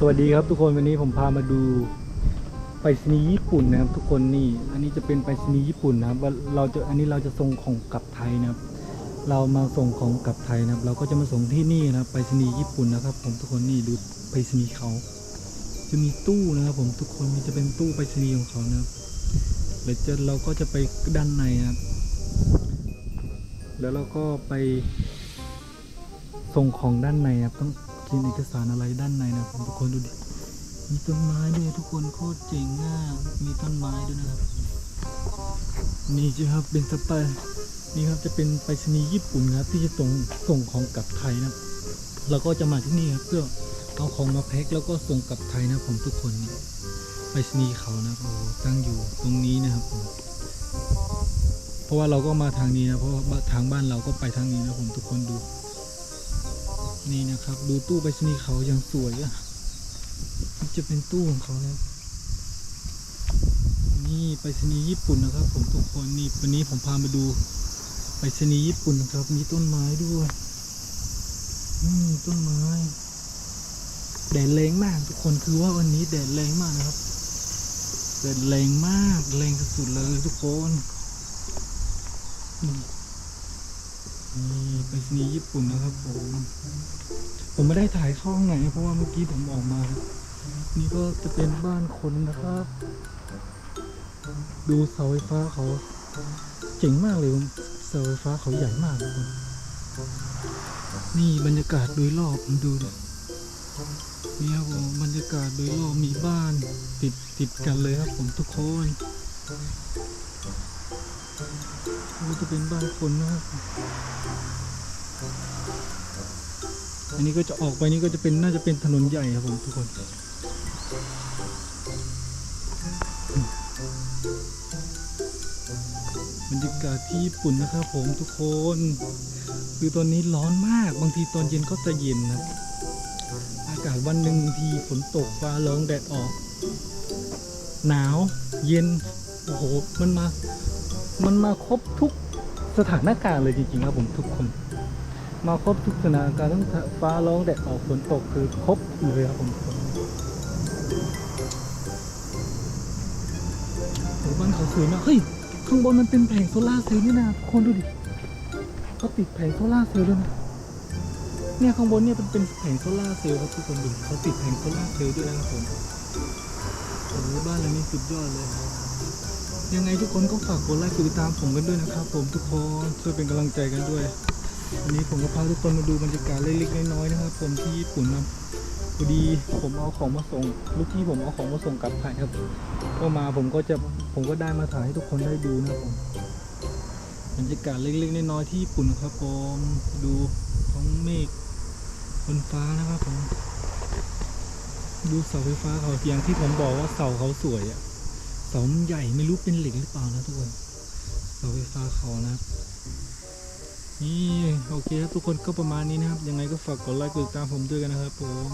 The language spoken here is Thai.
สวัสดีครับทุกคนวันนี้ผมพามาดูไปรษณีย์ญี่ปุ่นนะครับ ทุกคนนี่ อันนี้จะเป็นไปรษณีย์ญี่ปุ่นนะครับว่าเราจะอันนี้เราจะส่งของกลับไทยนะครับ เรามาส่งของกลับไทยนะครับ เราก็จะมาส่งที่นี่นะครับไปรษณีย์ญี่ปุ่นนะครับ ผมทุกคนนี่ดูไปรษณีย์เขา จะมีตู้นะครับ ผมทุกคนมีจะเป็นตู้ไปรษณีย์ของเขานะครับเดี๋ยวจะเราก็จะไปด้านในนะครับ แล้วเราก็ไปส่งของด้านในครับต้อง กินเอกสารอะไรด้านในนะผมทุกคนดูดิมีต้นไม้ด้วยทุกคนโคตรเจ๋งอะมีต้นไม้ด้วยนะครับ นี่จะครับเป็นสเปนี่ครับจะเป็นไปรษณีย์ญี่ปุ่นครับที่จะส่งส่งของกลับไทยนะเราก็จะมาที่นี่ครับเพื่อเอาของมาแพ็คแล้วก็ส่งกลับไทยนะผมทุกคนนี่ไปรษณีย์เขานะครับโอ้ตั้งอยู่ตรงนี้นะครับผมเพราะว่าเราก็มาทางนี้นะเพราะทางบ้านเราก็ไปทางนี้นะผมทุกคนดู นี่นะครับ ดูตู้ไปรษณีย์เขายังสวยอะนี่จะเป็นตู้ของเขาแล้วนี่ไปรษณีย์ญี่ปุ่นนะครับ ผมทุกคนนี่วันนี้ผมพามาดูไปรษณีย์ญี่ปุ่นนะครับ มีต้นไม้ด้วยอืมต้นไม้แดดแรงมากทุกคนคือว่าวันนี้แดดแรงมากนะครับแดดแรงมากแรงสุดๆเลยทุกคน นี่ไปรษณีย์ญี่ปุ่นนะครับผม ผมไม่ได้ถ่ายเข้าข้างในเพราะว่าเมื่อกี้ผมออกมา นี่ก็จะเป็นบ้านคนนะครับ ดูเสาไฟฟ้าเขาเจ๋งมากเลยเสาไฟฟ้าเขาใหญ่มากทุกคนนี่บรรยากาศโดยรอบดูดินี่ครับผมบรรยากาศโดยรอบมีบ้านติดติดกันเลยครับผมทุกคน นี่จะเป็นบ้านคนนะครับ อันนี้ก็จะออกไปนี่ก็จะเป็นน่าจะเป็นถนนใหญ่ครับผมทุกคนบรรยากาศที่ญี่ปุ่นนะครับผมทุกคน คือตอนนี้ร้อนมากบางทีตอนเย็นก็จะเย็นนะอากาศวันหนึ่งบางทีฝนตกฟ้าร้องแดดออก หนาวเย็น โอ้โห มันมา มันมาครบทุกสถานการณ์เลยจริงๆครับผมทุกคน มาครบทุกสถานการณ์ทั้งฟ้าร้องแดดออกฝนตกคือครบเลยครับผมโอ้บ้านเขาสวยมากเฮ้ยข้างบนมันเป็นแผงโซล่าร์เซลล์นี่นะทุกคนดูดิเขาติดแผงโซล่าร์เซลล์ด้วยนะเนี่ยข้างบนเนี่ยเป็นเป็นแผงโซล่าร์เซลล์ครับทุกคนดูเขาติดแผงโซล่าร์เซลล์ด้วยนะครับผมโอ้บ้านหลังนี้สุดยอดเลยครับ ยังไงทุกคนก็ฝากกดไลค์กดติดตามผมกันด้วยนะครับ ผมทุกคนช่วยเป็นกำลังใจกันด้วย วันนี้ผมก็พาทุกคนมาดูบรรยากาศเล็กๆน้อยๆนะครับ ผมที่ญี่ปุ่นนะพอดีผมเอาของมาส่งลูกพี่ผมเอาของมาส่งกลับไทยครับ ก็มาผมก็จะผมก็ได้มาถ่ายให้ทุกคนได้ดูนะครับผมบรรยากาศเล็กๆน้อยๆที่ญี่ปุ่นนะครับผมดูท้องเมฆบนฟ้านะครับผมดูเสาไฟฟ้าเขาอย่างที่ผมบอกว่าเสาเขาสวยอะ เสามันใหญ่ไม่รู้เป็นเหล็กหรือเปล่านะทุกคนเสาไฟฟ้าเขานะครับนี่โอเคครับทุกคนก็ประมาณนี้นะครับ ยังไงก็ฝากกดไลค์กดติดตามผมด้วยกันนะครับผม